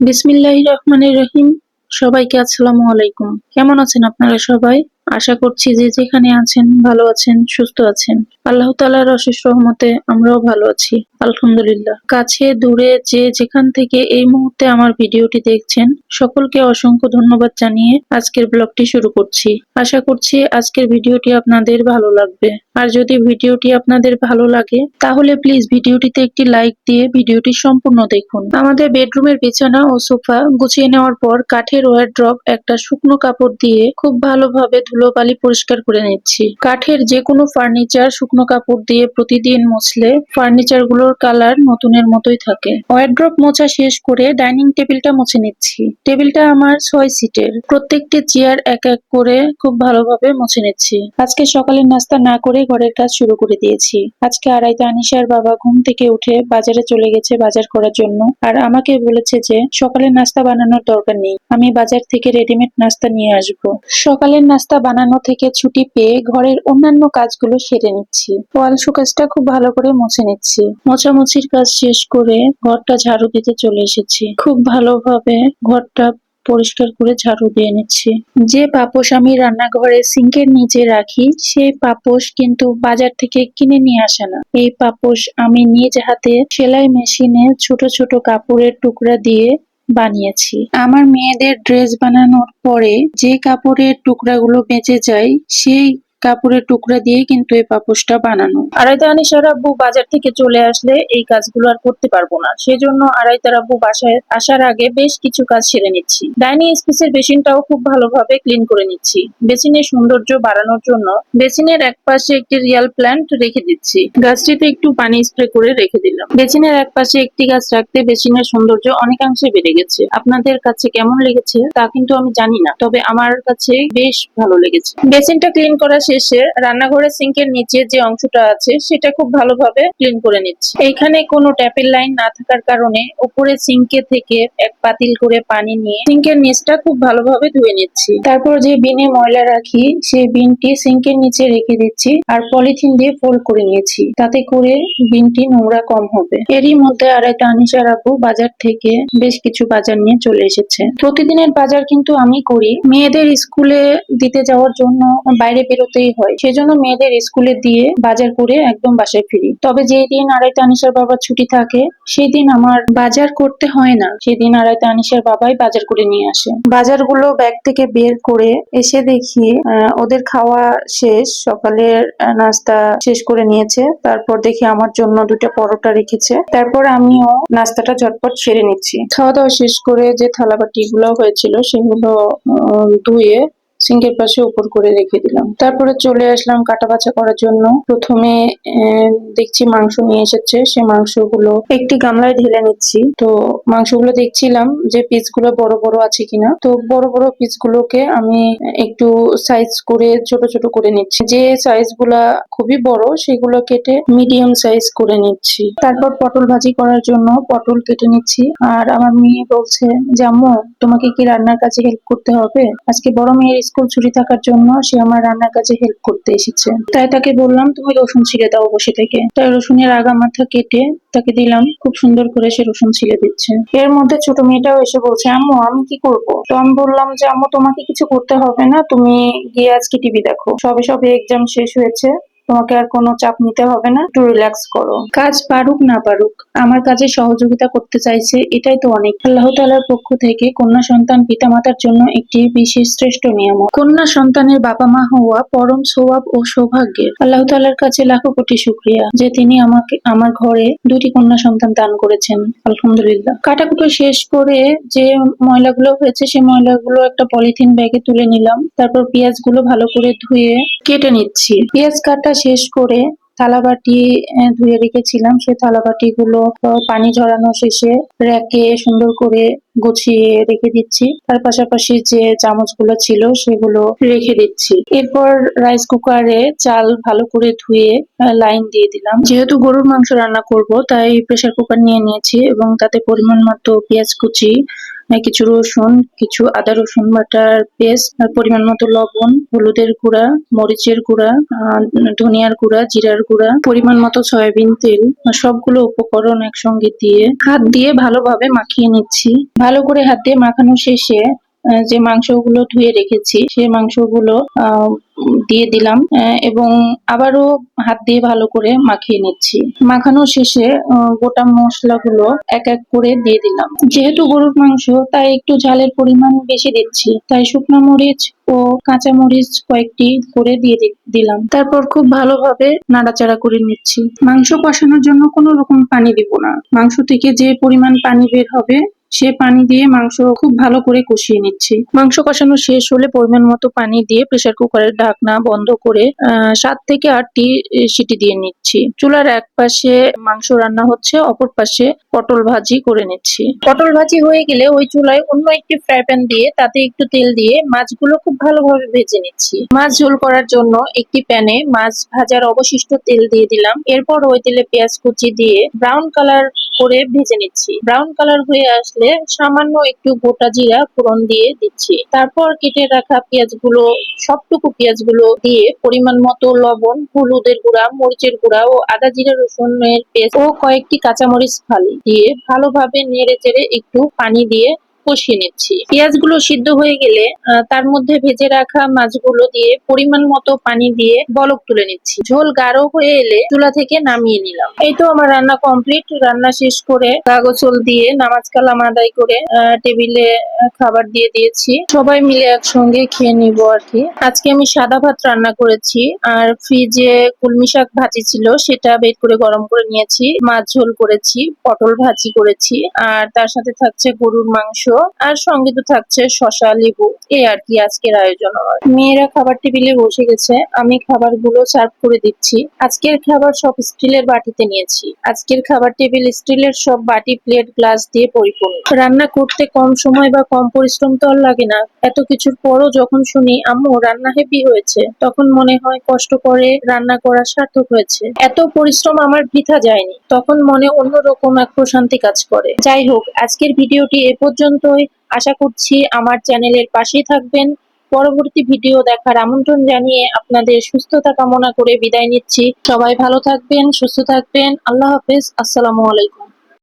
বিসমিল্লাহ রহমানির রহিম। সবাইকে আসসালামু আলাইকুম। কেমন আছেন আপনারা সবাই? আশা করছি যে যেখানে আছেন, ভালো আছেন, সুস্থ আছেন। আল্লাহ তালার অশেষ রহমতে আমরাও ভালো আছি, আলহামদুলিল্লাহ। কাছে, দূরে, যে যেখান থেকে এই মুহূর্তে আমার ভিডিওটি দেখছেন, সকলকে অসংখ্য ধন্যবাদ জানিয়ে আজকের ব্লগটি শুরু করছি। আশা করছি আজকের ভিডিওটি আপনাদের ভালো লাগবে। আর যদি ভিডিওটি আপনাদের ভালো লাগে, তাহলে প্লিজ ভিডিওটিতে একটি লাইক দিয়ে ভিডিওটি সম্পূর্ণ দেখুন। আমাদের বেডরুমের বিছানা ও সোফা গুছিয়ে নেওয়ার পর কাঠের ওয়ার ড্রপ একটা শুকনো কাপড় দিয়ে খুব ভালোভাবে ধুলোবালি পরিষ্কার করে নিচ্ছি। কাঠের যে কোনো ফার্নিচার শুকনো কাপড় দিয়ে প্রতিদিন মুছলে ফার্নিচারগুলোর কালার নতুনের মতোই থাকে। ওয়ারড্রপ মোছা শেষ করে ডাইনিং টেবিলটা মুছে নিচ্ছি। টেবিলটা আমার ছয় সিটের প্রত্যেকটি চেয়ার এক এক করে খুব ভালোভাবে মুছে নিচ্ছি। আজকে সকালের নাস্তা না করে ঘরের কাজ শুরু করে দিয়েছি। আজকে আড়াইতে আনিশার বাবা ঘুম থেকে উঠে বাজারে চলে গেছে বাজার করার জন্য। আর আমাকে বলেছে যে, সকালের নাস্তা বানানোর দরকার নেই। আমি বাজার থেকে রেডিমেড নাস্তা নিয়ে আসব। সকালের নাস্তা বানানো থেকে ছুটি পেয়ে ঘরের অন্যান্য কাজগুলো সেরে নিচ্ছি। ওয়াল সুকাজটা খুব ভালো করে মুছে নিচ্ছি। মোছামুছির কাজ শেষ করে ঘরটা ঝাড়ু দিতে চলে এসেছি। খুব ভালোভাবে ঘরটা পরিষ্কার করে ঝাড়ু দিয়ে নিচ্ছি। যে পাপোশ আমি রান্নাঘরে সিঙ্কের নিচে রাখি সেই পাপোশ কিন্তু বাজার থেকে কিনে নিয়ে আসে না। এই পাপোশ আমি নিজ হাতে সেলাই মেশিনে ছোট ছোট কাপড়ের টুকরা দিয়ে বানিয়েছি। আমার মেয়েদের ড্রেস বানানোর পরে যে কাপড়ের টুকরাগুলো বেঁচে যায় সেই কাপড়ের টুকরা দিয়ে কিন্তু এই পাপোশটা বানানো। আড়াইতা আনিসার আব্বু বাজার থেকে চলে আসলে এই কাজগুলো আর করতে পারব না। সেজন্য আড়াইতার আব্বু বাসায় আসার আগে বেশ কিছু কাজ সেরে নিচ্ছি। ডাইনিং স্পেসের বেসিনটাও খুব ভালোভাবে ক্লিন করে নিচ্ছি। বেসিনের সৌন্দর্য বাড়ানোর জন্য বেসিনের এক পাশে একটি রিয়াল প্ল্যান্ট রেখে দিচ্ছি। গাছটিতে একটু পানি স্প্রে করে রেখে দিলাম। বেসিনের এক পাশে একটি গাছ রাখতে বেসিনের সৌন্দর্য অনেকাংশে বেড়ে গেছে। আপনাদের কাছে কেমন লেগেছে তা কিন্তু আমি জানি না, তবে আমার কাছে বেশ ভালো লেগেছে। বেসিনটা ক্লিন করা শেষে রান্নাঘরের সিঙ্কের নিচে যে অংশটা আছে, সেটা খুব ভালোভাবে ক্লিন করে নিচ্ছি। এখানে কোনো ট্যাপের লাইন না থাকার কারণে উপরে সিঙ্কে থেকে এক পাতিল করে পানি নিয়ে সিঙ্কের নিচটা খুব ভালোভাবে ধুয়ে নিচ্ছি। তারপর যে বিনে ময়লা রাখি, সেই বিনটি সিঙ্কের নিচে রেখে দিচ্ছি আর পলিথিন দিয়ে ফোল্ড করে নিয়েছি। তাতে করে বিনটি নোংরা কম হবে। এরই মধ্যে আড়াইটা আনিসার আপু বাজার থেকে বেশ কিছু বাজার নিয়ে চলে এসেছে। প্রতিদিনের বাজার কিন্তু আমি করি। মেয়েদের স্কুলে দিতে যাওয়ার জন্য বাইরে বেরোতেই হয়। সেজন্য মেয়েদের স্কুলে দিয়ে বাজার করে একদম বাসায় ফিরি। তবে যেই দিন আড়াইটা আনিসার বাবার ছুটি থাকে সেই দিন আমার বাজার করতে হয় না। সেদিন আড়াইটা আনিসার বাবাই বাজার করে নিয়ে আসে। বাজারগুলো ব্যাগ থেকে বের করে এসে দেখি ওদের খাওয়া শেষ, সকালের নাস্তা শেষ করে নিয়েছে। তারপর দেখি আমার জন্য দুটো পরোটা রেখেছে। তারপর আমিও নাস্তাটা ঝটপট সেরে নিচ্ছি। খাওয়া দাওয়া শেষ করে যে থালাবাটি গুলো হয়েছিল, সেগুলো ধুয়ে সিঙ্কের পাশে উপর করে রেখে দিলাম। তারপরে চলে আসলাম কাটা বাছা করার জন্য। প্রথমে দেখছি মাংস নিয়ে এসেছে। সে মাংসগুলো একটি গামলায় ঢেলে নিচ্ছি। তো মাংসগুলো দেখছিলাম যে পিসগুলো বড় বড় আছে কিনা। তো বড় বড় পিসগুলোকে আমি একটু সাইজ করে, ছোট ছোট করে নিচ্ছি। যে সাইজগুলা খুবই বড়, সেগুলো কেটে মিডিয়াম সাইজ করে নিচ্ছি। তারপর পটল ভাজি করার জন্য পটল কেটে নিচ্ছি। আর আমার মেয়ে বলছে যে আম্মু তোমাকে কি রান্নার কাজে হেল্প করতে হবে? আজকে বড় মেয়ের স্কুল ছুটি থাকার জন্য সে আমার রান্নার কাজে হেল্প করতে এসেছে। তাই তাকে বললাম, তুমি রসুন ছিঁড়ে দাও বসে থেকে। তাই রসুনের আগা মাথা কেটে তাকে দিলাম, খুব সুন্দর করে সে রসুন ছিলে দিচ্ছে। এর মধ্যে ছোট মেয়েটাও এসে বলছে, আম্মু, আমি কি করব? তো আমি বললাম যে, আম্মু, তোমাকে কিছু করতে হবে না, তুমি গিয়ে আজকে টিভি দেখো। সবে সবে এক্সাম শেষ হয়েছে। তোমাকে আর কোনো চাপ নিতে হবে না। একটু রিল্যাক্স করো। কাজ পারুক না পারুক, আমার কাজে সহযোগিতা করতে চাইছে এটাই তো অনেক। আল্লাহ তাআলার পক্ষ থেকে কন্যা সন্তান পিতামাতার জন্য একটি বিশেষ শ্রেষ্ঠ নিয়ম কন্যা সন্তানের বাবা মা হওয়া পরম সৌভাব ও সৌভাগ্যের। আল্লাহ তাআলার কাছে লাখো কোটি শুক্রিয়া যে তিনি আমাকে, আমার ঘরে দুটি কন্যা সন্তান দান করেছেন। আলহামদুলিল্লাহ। কাটাকুটো শেষ করে যে ময়লাগুলো হয়েছে সেই ময়লাগুলো একটা পলিথিন ব্যাগে তুলে নিলাম। তারপর পেঁয়াজগুলো ভালো করে ধুয়ে কেটে নিচ্ছি। পেঁয়াজ কাটা শেষ করে থালাবাটি ধুয়ে রেখেছিলাম। সেই থালাবাটি গুলো পানি ঝরানো শেষে র্যাকে সুন্দর করে গুছিয়ে রেখে দিচ্ছি। তার পাশাপাশি যে চামচগুলো ছিল, সেগুলো রেখে দিচ্ছি। এরপর রাইস কুকারে চাল ভালো করে ধুয়ে লাইন দিয়ে দিলাম। যেহেতু গরুর মাংস রান্না করব, তাই প্রেসার কুকার নিয়ে নিয়েছি এবং তাতে পরিমাণ মতো পেঁয়াজ কুচি কিছু রসুন, কিছু আদা রসুন বাটার পেস্ট পরিমাণ মতো লবণ, হলুদের গুঁড়া, মরিচের গুঁড়া ধনিয়ার গুঁড়া, জিরার গুঁড়া, পরিমাণ মতো সয়াবিন তেল সবগুলো উপকরণ একসঙ্গে দিয়ে হাত দিয়ে ভালোভাবে মাখিয়ে নিচ্ছি। ভালো করে হাত দিয়ে মাখানো শেষে যে মাংসগুলো ধুয়ে রেখেছি, সেই মাংসগুলো দিয়ে দিলাম এবং আবারও হাত দিয়ে ভালো করে মাখিয়ে নিচ্ছি। মাখানো শেষে গোটা মশলাগুলো এক এক করে দিয়ে দিলাম। যেহেতু গরুর মাংস, তাই একটু ঝালের পরিমাণ বেশি দিচ্ছি। তাই শুকনো মরিচ ও কাঁচা মরিচ কয়েকটি করে দিয়ে দিলাম। তারপর খুব ভালোভাবে নাড়াচাড়া করে নিচ্ছি। মাংস কষানোর জন্য কোনো রকম পানি দিব না। মাংস থেকে যে পরিমাণ পানি বের হবে সে পানি দিয়ে মাংস খুব ভালো করে কষিয়ে নিচ্ছি। মাংস কষানো শেষ হলে পরিমাণ মতো পানি দিয়ে প্রেসার কুকারের ঢাকনা বন্ধ করে সাত থেকে আটটি সিটি দিয়ে নিচ্ছি। চুলার এক পাশে মাংস রান্না হচ্ছে, অপর পাশে পটল ভাজি করে নিচ্ছি। পটল ভাজি হয়ে গেলে ওই চুলায় অন্য একটি ফ্রাই প্যান দিয়ে তাতে একটু তেল দিয়ে মাছগুলো খুব ভালোভাবে ভেজে নিচ্ছি। মাছ ঝোল করার জন্য একটি প্যানে মাছ ভাজার অবশিষ্ট তেল দিয়ে দিলাম। এরপর ওই তেলে পেঁয়াজ কুচি দিয়ে ব্রাউন কালার করে ভেজে নিচ্ছি। ব্রাউন কালার হয়ে আসলে সামান্য একটু গোটা জিরা ফোড়ন দিয়ে দিচ্ছি। তারপর কেটে রাখা পেঁয়াজগুলো, সবটুকু পেঁয়াজগুলো দিয়ে পরিমাণ মতো লবণ, হলুদের গুঁড়া, মরিচের গুঁড়া ও আদা, জিরা, রসুনের পেস্ট ও কয়েকটি কাঁচামরিচ ফালি দিয়ে ভালোভাবে নেড়ে চেড়ে একটু পানি দিয়ে কষিয়ে নিচ্ছি। পেঁয়াজগুলো সিদ্ধ হয়ে গেলে তার মধ্যে ভেজে রাখা মাছগুলো দিয়ে পরিমাণ মতো পানি দিয়ে বলক তুলে নিচ্ছি। ঝোল গাঢ় হয়ে এলে চুলা থেকে নামিয়ে নিলাম। এই তো আমার রান্না কমপ্লিট। রান্না শেষ করে কাগজল দিয়ে নামাজ কালাম আদায় করে টেবিলে খাবার দিয়ে দিয়েছি। সবাই মিলে একসঙ্গে খেয়ে নিব আর কি। আজকে আমি সাদা ভাত রান্না করেছি আর ফ্রিজে কুলমি শাক ভাজি ছিল, সেটা বের করে গরম করে নিয়েছি। মাছ ঝোল করেছি, পটল ভাজি করেছি, আর তার সাথে থাকছে গরুর মাংস আর সঙ্গে তো থাকছে শশা লেবু। এই আর কি আজকের আয়োজন আমার। মেয়েরা খাবার টেবিলে বসে গেছে। আমি খাবারগুলো সার্ভ করে দিচ্ছি। আজকের খাবার সব স্টিলের বাটিতে নিয়েছি। আজকের খাবার টেবিল স্টিলের সব বাটি প্লেট গ্লাস দিয়ে পরিপূর্ণ। রান্না করতে কম সময় বা কম পরিশ্রম তো আর লাগে না। এত কিছুর পরও যখন শুনি আম্মু রান্না হেভি হয়েছে। তখন মনে হয় কষ্ট করে রান্না করা সার্থক হয়েছে। এত পরিশ্রম আমার বৃথা যায়নি। তখন মনে অন্যরকম এক প্রশান্তি কাজ করে। যাই হোক আজকের ভিডিওটি এ পর্যন্তই। আশা করছি আমার চ্যানেলের পাশেই থাকবেন। পরবর্তী ভিডিও দেখার আমন্ত্রণ জানিয়ে আপনাদের সুস্থতা কামনা করে বিদায় নিচ্ছি। সবাই ভালো থাকবেন, সুস্থ থাকবেন। আল্লাহ হাফেজ। আসসালামু আলাইকুম।